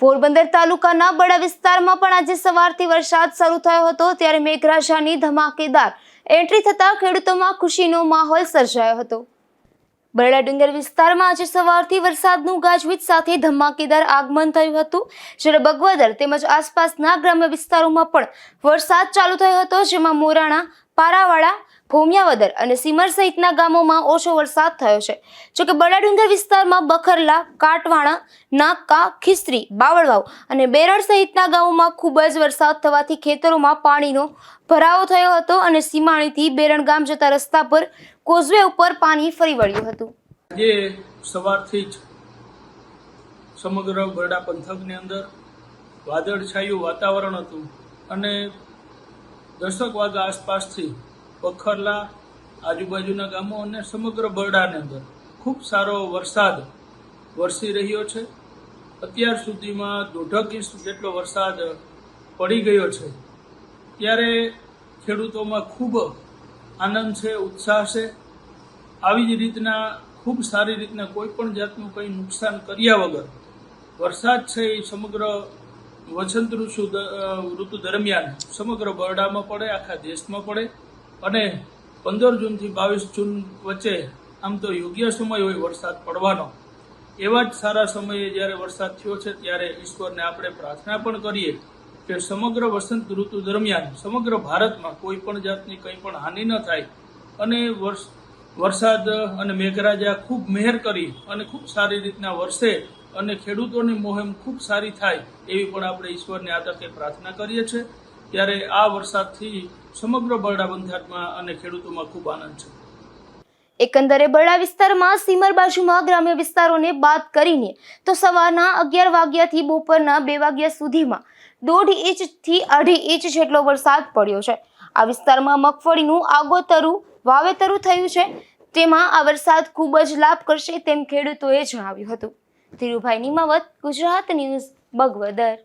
પોરબંદર તાલુકાના બડા વિસ્તારમાં પણ આજે સવારથી વરસાદ શરૂ થયો હતો, ત્યારે મેઘરાજાની ધમાકેદાર એન્ટ્રી થતા ખેડૂતોમાં ખુશીનો માહોલ સર્જાયો હતો. બરડા ડુંગર વિસ્તારમાં આજે સવારથી વરસાદનું ગાજવીજ સાથે ધમાકેદાર આગમન થયું હતું, જ્યારે બગવદર તેમજ આસપાસના ગ્રામ્ય વિસ્તારોમાં પણ વરસાદ ચાલુ થયો હતો, જેમાં મોરાણા પારાવાડા ભોમિયાવદર અને સિમર સહિતના ગામોમાં ઓછો વરસાદ થયો છે. જોકે બડા ડુંગર વિસ્તારમાં બખરલા, કાટવાણા નાકા ખિસ્ત્રી, બાવળવાવ અને બેરડ સહિતના ગામોમાં ખૂબ જ વરસાદ થવાથી ખેતરોમાં પાણીનો ભરાવો થયો હતો અને સીમાણીથી બેરણ ગામ જતા રસ્તા પર કોઝવે ઉપર પાણી ફરી વળ્યું હતું. આજે સવારથી જ સમગ્ર બરડા પંથકની અંદર વાદળછાયું વાતાવરણ હતું અને દસક વાગ્યા આસપાસથી પખરલા આજુબાજુના ગામો અને સમગ્ર બરડાની અંદર ખૂબ સારો વરસાદ વરસી રહ્યો છે. અત્યાર સુધીમાં દોઢક ઇંચ જેટલો વરસાદ પડી ગયો છે. ત્યારે ખેડૂતોમાં ખૂબ આનંદ છે, ઉત્સાહ છે. આવી જ રીતના ખૂબ સારી રીતના કોઈ પણ જાતનું કંઈ નુકસાન કર્યા વગર વરસાદ છે એ સમગ્ર વસંત ઋતુ ઋતુ દરમિયાન સમગ્ર બરડામાં પડે, આખા દેશમાં પડે. અને પંદર જૂનથી બાવીસ જૂન વચ્ચે આમ તો યોગ્ય સમય હોય વરસાદ પડવાનો. એવા જ સારા સમયે જ્યારે વરસાદ થયો છે, ત્યારે ઈશ્વરને આપણે પ્રાર્થના પણ કરીએ કે સમગ્ર વસંત ઋતુ દરમિયાન, સમગ્ર ભારતમાં કોઈ પણ જાતની કંઈ પણ હાનિ ન થાય અને વર્ષ, વરસાદ અને મેઘરાજા ખૂબ મહેર કરી અને ખૂબ સારી રીતના વરસે અને ખેડૂતોની મોહેમ ખૂબ સારી થાય એવી પણ આપણે ઈશ્વરને આ તકે પ્રાર્થના કરીએ છીએ. ત્યારે આ વરસાદથી સમગ્ર બરડા બંધારણમાં અને ખેડૂતોમાં ખૂબ આનંદ છે. એકંદરે બરડા વિસ્તારમાં સીમર બાજુમાં ગ્રામ્ય વિસ્તારોને બાદ કરીને તો સવારના અગિયાર વાગ્યાથી બપોરના બે વાગ્યા સુધીમાં દોઢ ઇંચથી અઢી ઇંચ જેટલો વરસાદ પડ્યો છે. આ વિસ્તારમાં મગફળીનું આગોતરું વાવેતરું થયું છે. તેમાં આ વરસાદ ખૂબ જ લાભ કરશે તેમ ખેડૂતોએ જણાવ્યું હતું. ધીરુભાઈ નિમાવત, ગુજરાત ન્યૂઝ બગવદર.